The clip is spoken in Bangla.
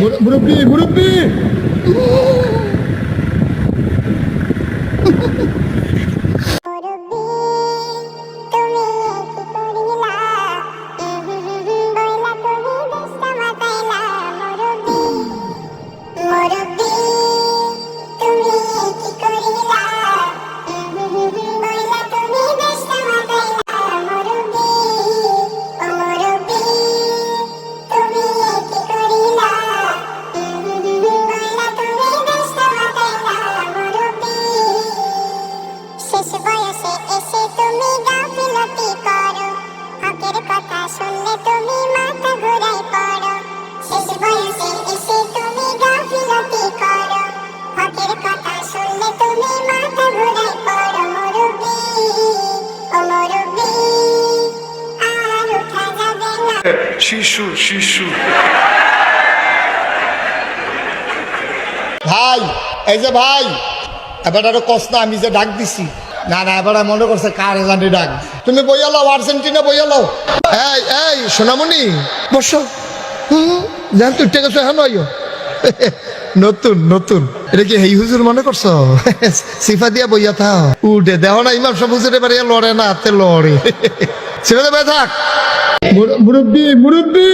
মুর- মুরব্বি মুরব্বি মুরব্বি! শুনলে তুমি মাথা ঘুরাই পড়ো। শেষ বয়সে এসে তুমি গাফিলতি করো। হকের কথা শুনলে তুমি মাথা ঘুরাই পড়ো মুরব্বি ও মুরব্বি। আর উঠা যাবে না। শিশু শিশু। ভাই এই যে ভাই এবার আরও কষ্ট আমি যে ডাক দিছি। না না এবার মনে করছে কার জানি ডাক তুমি বইয়া লাও, আর্জেন্টিনা বইয়া লাও। এই এই, সোনামণি। বসো। হুম? জান, তুই টেকে গেছো হ্যাঁ নতুন নতুন। এটা কি হেই হুজুর মনে করছ? সিফা দিয়া বইয়া থাও। উঠে দেহ না, ইমাম সব হুজুর এবারে লড়ে না, হাতে লড়ে। সিফা দে থাক। মুরব্বি মুরব্বি।